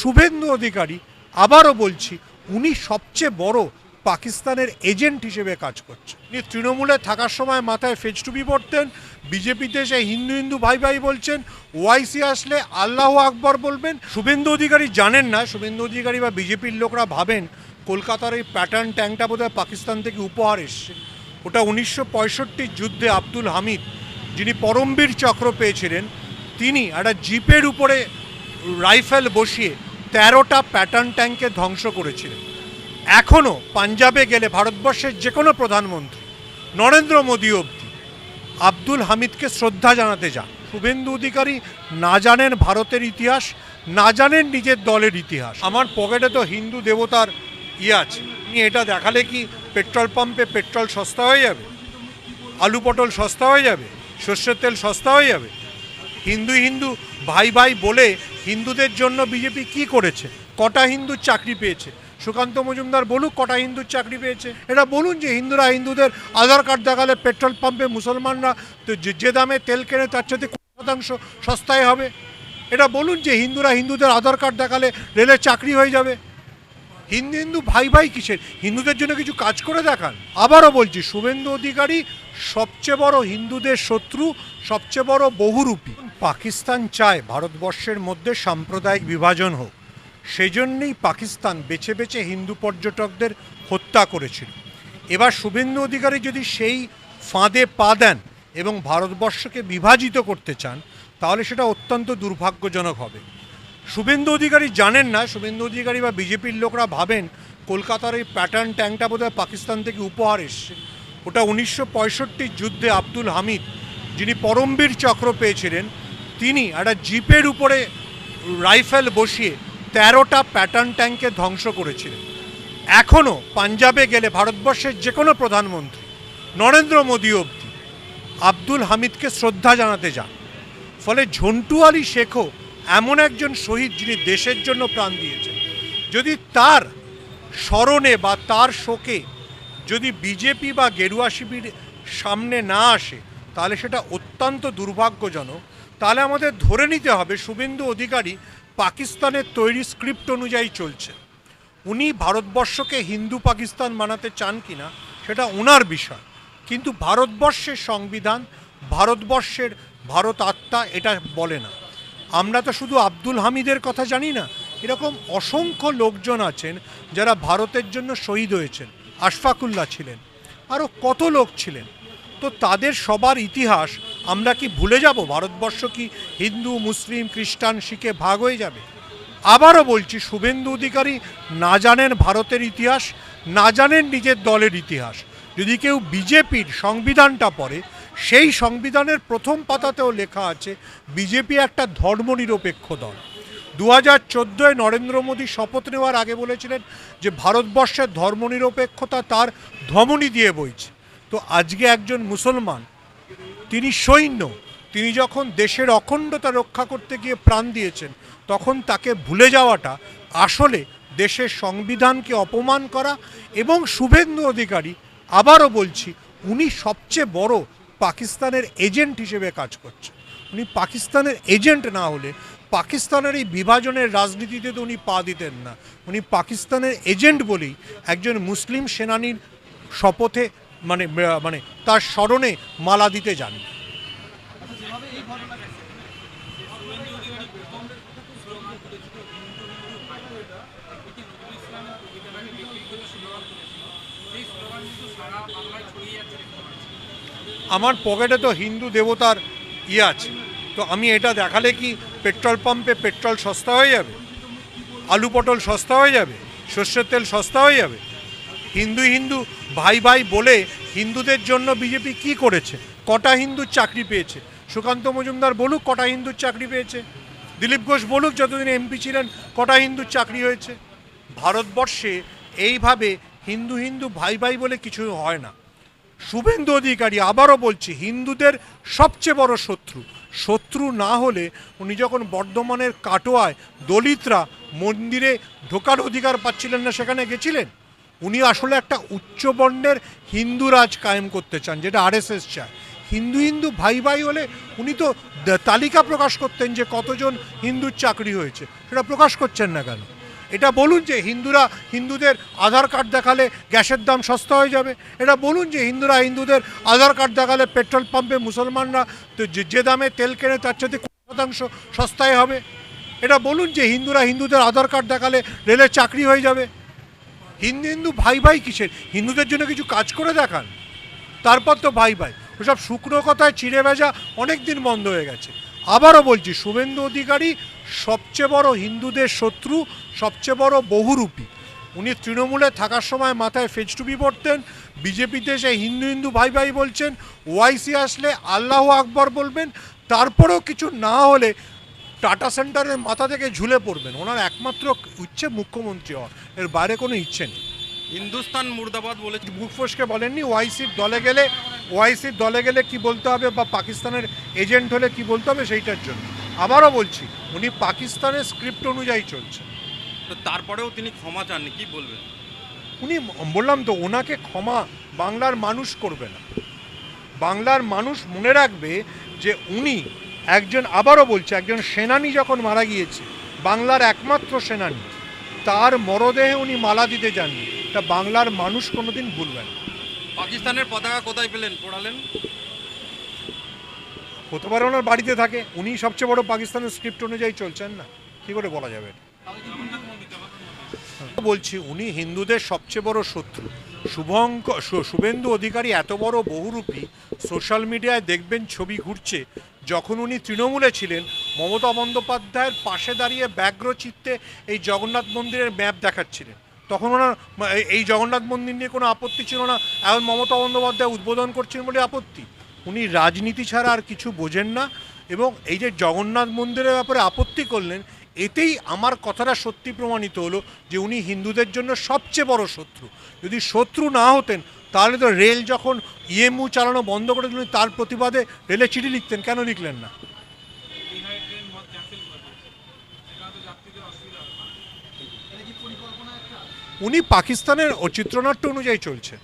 শুভেন্দু অধিকারী আবারও বলছি, উনি সবচেয়ে বড় পাকিস্তানের এজেন্ট হিসেবে কাজ করছে উনি তৃণমূলে থাকার সময় মাথায় ফেজ টুপি পড়তেন বিজেপিতে এসে হিন্দু হিন্দু ভাই ভাই বলছেন, ওয়াইসি আসলে আল্লাহ আকবর বলবেন। শুভেন্দু অধিকারী জানেন না, শুভেন্দু অধিকারী বা বিজেপির লোকরা ভাবেন কলকাতার এই প্যাটার্ন ট্যাঙ্কটা বোধহয় পাকিস্তান থেকে উপহার এসছে। ওটা উনিশশো যুদ্ধে আব্দুল হামিদ, যিনি পরমবীর চক্র পেয়েছিলেন, তিনি একটা জিপের উপরে রাইফেল বসিয়ে তেরোটা প্যাটার্ন ট্যাঙ্কে ধ্বংস করেছিলেন। এখনও পাঞ্জাবে গেলে ভারতবর্ষের যে কোনো প্রধানমন্ত্রী, নরেন্দ্র মোদী অবধি আব্দুল হামিদকে শ্রদ্ধা জানাতে যান। শুভেন্দু অধিকারী না জানেন ভারতের ইতিহাস, না জানেন নিজের দলের ইতিহাস। আমার পকেটে তো হিন্দু দেবতার ইয়ে আছে। এটা দেখালে কি পেট্রোল পাম্পে পেট্রোল সস্তা হয়ে যাবে? আলু পটল সস্তা হয়ে যাবে? সর্ষের তেল সস্তা হয়ে যাবে? হিন্দু হিন্দু ভাই ভাই বলে হিন্দুদের জন্য বিজেপি কি করেছে? কটা হিন্দু চাকরি পেয়েছে? সুকান্ত মজুমদার বলুক, কটা হিন্দুর চাকরি পেয়েছে? এটা বলুন যে হিন্দুরা হিন্দুদের আধার কার্ড দেখালে পেট্রোল পাম্পে মুসলমানরা তো যে- দামে তেল কেনে তার সাথে কত শতাংশ সস্তায় হবে। এটা বলুন যে হিন্দুরা হিন্দুদের আধার কার্ড দেখালে রেলের চাকরি হয়ে যাবে। হিন্দু হিন্দু ভাই ভাই কিসের? হিন্দুদের জন্য কিছু কাজ করে দেখান। আবারও বলছি, শুভেন্দু অধিকারী সবচেয়ে বড় হিন্দুদের শত্রু, সবচেয়ে বড় বহুরূপী। পাকিস্তান চায় ভারতবর্ষের মধ্যে সাম্প্রদায়িক বিভাজন হোক। সেই জন্যেই পাকিস্তান বেছে বেছে হিন্দু পর্যটকদের হত্যা করেছিল। এবার শুভেন্দু অধিকারী যদি সেই ফাঁদে পা দেন এবং ভারতবর্ষকে বিভাজিত করতে চান, তাহলে সেটা অত্যন্ত দুর্ভাগ্যজনক হবে। শুভেন্দু অধিকারী জানেন না, শুভেন্দু অধিকারী বা বিজেপির লোকরা ভাবেন কলকাতার এই প্যাটার্ন ট্যাঙ্কটা বোধহয় পাকিস্তান থেকে উপহার এসছে। ওটা উনিশশো যুদ্ধে আব্দুল হামিদ, যিনি পরমবীর চক্র পেয়েছিলেন, তিনি একটা জিপের উপরে রাইফেল বসিয়ে তেরোটা প্যাটার্ন ট্যাঙ্কে ধ্বংস করেছিলেন। এখনও পাঞ্জাবে গেলে ভারতবর্ষের যে কোনো প্রধানমন্ত্রী, নরেন্দ্র মোদী অবধি আব্দুল হামিদকে শ্রদ্ধা জানাতে যান। ফলে ঝন্টু আলী শেখও এমন একজন শহীদ যিনি দেশের জন্য প্রাণ দিয়েছেন। যদি তার স্মরণে বা তার শোকে যদি বিজেপি বা গেরুয়া শিবির সামনে না আসে, তাহলে সেটা অত্যন্ত দুর্ভাগ্যজনক। তাহলে আমাদের ধরে নিতে হবে শুভেন্দু অধিকারী পাকিস্তানের তৈরি স্ক্রিপ্ট অনুযায়ী চলছে। উনি ভারতবর্ষকে হিন্দু পাকিস্তান বানাতে চান কিনা, সেটা ওনার বিষয়। কিন্তু ভারতবর্ষের সংবিধান, ভারতবর্ষের ভারত আত্মা এটা বলে না। আমরা তো শুধু আব্দুল হামিদের কথা জানি না, এরকম অসংখ্য লোকজন আছেন যারা ভারতের জন্য শহীদ হয়েছেন, আশফাকুল্লাহ ছিলেন আরও কত লোক ছিলেন। তো তাদের সবার ইতিহাস আমরা কি ভুলে যাব? ভারতবর্ষ কি হিন্দু, মুসলিম, খ্রিস্টান, শিখে ভাগ হয়ে যাবে? আবারও বলছি, শুভেন্দু অধিকারী না জানেন ভারতের ইতিহাস, না জানেন নিজের দলের ইতিহাস। যদি কেউ বিজেপির সংবিধানটা পড়ে সেই সংবিধানের প্রথম পাতাতেও লেখা আছে, বিজেপি একটা ধর্মনিরপেক্ষ দল। দু হাজার চোদ্দোয় নরেন্দ্র মোদী শপথ নেওয়ার আগে বলেছিলেন যে ভারতবর্ষের ধর্মনিরপেক্ষতা তার ধমনী দিয়ে বইছে। তো আজকে একজন মুসলমান, তিনি সৈন্য, তিনি যখন দেশের অখণ্ডতা রক্ষা করতে গিয়ে প্রাণ দিয়েছেন, তখন তাকে ভুলে যাওয়াটা আসলে দেশের সংবিধানকে অপমান করা এবং শুভেন্দু অধিকারী, আবারও বলছি, উনি সবচেয়ে বড় পাকিস্তানের এজেন্ট হিসেবে কাজ করছেন উনি পাকিস্তানের এজেন্ট না হলে পাকিস্তানের এই বিভাজনের রাজনীতিতে তো উনি পা দিতেন না। উনি পাকিস্তানের এজেন্ট বলেই একজন মুসলিম সেনানীর শপথে মানে মানে তার স্মরণে মালা দিতে যান। আমার পকেটে তো হিন্দু দেবতার ইয়ে আছে। তো আমি এটা দেখালে কি পেট্রোল পাম্পে পেট্রোল সস্তা হয়ে যাবে? আলু পটল সস্তা হয়ে যাবে? সর্ষের তেল সস্তা হয়ে যাবে? হিন্দু হিন্দু ভাই ভাই বলে হিন্দুদের জন্য বিজেপি কি করেছে? কটা হিন্দুর চাকরি পেয়েছে? সুকান্ত মজুমদার বলুক কটা হিন্দুর চাকরি পেয়েছে? দিলীপ ঘোষ বলুক যতদিন এমপি ছিলেন, কটা হিন্দুর চাকরি হয়েছে? ভারতবর্ষে এইভাবে হিন্দু হিন্দু ভাই ভাই বলে কিছু হয় না। শুভেন্দু অধিকারী আবারও বলছি, হিন্দুদের সবচেয়ে বড় শত্রু। শত্রু না হলে উনি যখন বর্ধমানের কাটোয়ায় দলিতরা মন্দিরে ঢোকার অধিকার পাচ্ছিলেন না, সেখানে গেছিলেন? উনি আসলে একটা উচ্চবর্ণের হিন্দু রাজ কায়েম করতে চান, যেটা আরএসএস চায়। হিন্দু হিন্দু ভাই ভাই হলে উনি তো তালিকা প্রকাশ করতেন যে কতজন হিন্দুর চাকরি হয়েছে। সেটা প্রকাশ করছেন না কেন? এটা বলুন যে হিন্দুরা, হিন্দুদের আধার কার্ড দেখালে গ্যাসের দাম সস্তা হয়ে যাবে। এটা বলুন যে হিন্দুরা, হিন্দুদের আধার কার্ড দেখালে পেট্রোল পাম্পে মুসলমানরা তো যে দামে তেল কেনে তার কুড়ি শতাংশ সস্তায় হবে। এটা বলুন যে হিন্দুরা, হিন্দুদের আধার কার্ড দেখালে রেলের চাকরি হয়ে যাবে। হিন্দু হিন্দু ভাই ভাই কিসের? হিন্দুদের জন্য কিছু কাজ করে দেখান। তারপর তো ভাই ভাই, ওসব শুকনো কথায় চিড়ে ভেজা অনেক দিন বন্ধ হয়ে গেছে। আবারও বলছি, শুভেন্দু অধিকারী সবচেয়ে বড় হিন্দুদের শত্রু সবচেয়ে বড় বহুরূপী। উনি তৃণমূলে থাকার সময় মাথায় ফেজটুপি পড়তেন বিজেপিতে এসে হিন্দু হিন্দু ভাই ভাই বলছেন ওয়াইসি আসলে আল্লাহ আকবর বলবেন তারপরেও কিছু না হলে টাটা সেন্টারের মাথা থেকে ঝুলে পড়বেন। ওনার একমাত্র ইচ্ছে মুখ্যমন্ত্রী হওয়ার এর বাইরে কোনো ইচ্ছে নেই। হিন্দুস্তান মুর্দাবাদ বলে মুখ ফসকে বলেননি ওয়াইসির দলে গেলে ওয়াইসির দলে গেলে কি বলতে হবে বা পাকিস্তানের এজেন্ট হলে কি বলতে হবে সেইটার জন্য। আবারও বলছি উনি পাকিস্তানের স্ক্রিপ্ট অনুযায়ী চলছে তো তারপরেও তিনি ক্ষমা চাননি কি বলবেন? উনি বললাম তো ওনাকে ক্ষমা বাংলার মানুষ করবে না। বাংলার মানুষ মনে রাখবে যে উনি একজন আবারও বলছে একজন সেনানি যখন মারা গিয়েছে বাংলার একমাত্র সেনানি তার মরদেহে উনি মালা দিতে যাননি। তা বাংলার মানুষ কোনোদিন ভুলবে না। পাকিস্তানের পতাকা কোথায় পেলেন পড়ালেন? হতে পারে ওনার বাড়িতে থাকে। উনি সবচেয়ে বড় পাকিস্তানের স্ক্রিপ্ট অনুযায়ী চলছেন না। কি করে বলা যাবে বলছি, উনি হিন্দুদের সবচেয়ে বড় শত্রু। শুভঙ্ক শুভেন্দু অধিকারী এত বড় বহুরূপী সোশ্যাল মিডিয়ায় দেখবেন ছবি ঘুরছে, যখন উনি তৃণমূলে ছিলেন, মমতা বন্দ্যোপাধ্যায়ের পাশে দাঁড়িয়ে ব্যগ্র চিত্তে এই জগন্নাথ মন্দিরের ম্যাপ দেখাচ্ছিলেন। তখন ওনার এই জগন্নাথ মন্দির নিয়ে কোনো আপত্তি ছিল না। এখন মমতা বন্দ্যোপাধ্যায় উদ্বোধন করছেন বলে আপত্তি। উনি রাজনীতি ছাড়া আর কিছু বোঝেন না এবং এই যে জগন্নাথ মন্দিরের ব্যাপারে আপত্তি করলেন, এতেই আমার কথাটা সত্যি প্রমাণিত হলো যে উনি হিন্দুদের জন্য সবচেয়ে বড় শত্রু। যদি শত্রু না হতেন, তাহলে তো রেল যখন ইএমইউ চালানো বন্ধ করে দিলেন, তার প্রতিবাদে রেলে চিঠি লিখতেন, কেন লিখলেন না? উনি পাকিস্তানের চিত্রনাট্য অনুযায়ী চলছে।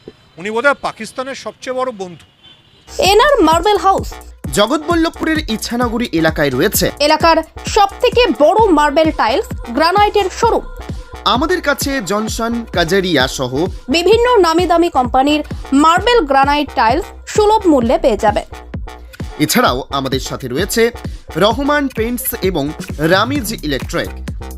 উনি বোধহয় পাকিস্তানের সবচেয়ে বড় বন্ধু। NR marble house. জগৎবল্লভপুরের ইচ্ছানগরী এলাকায় রয়েছে। এলাকার সব থেকে বড় মার্বেল টাইলস গ্রানাইটের শোরুম। আমাদের কাছে জনসন কাজারিয়া সহ বিভিন্ন নামি দামি কোম্পানির মার্বেল গ্রানাইট টাইলস সুলভ মূল্যে পেয়ে যাবে। এছাড়াও আমাদের সাথে রয়েছে রহমান পেন্টস এবং রামিজ ইলেকট্রিক।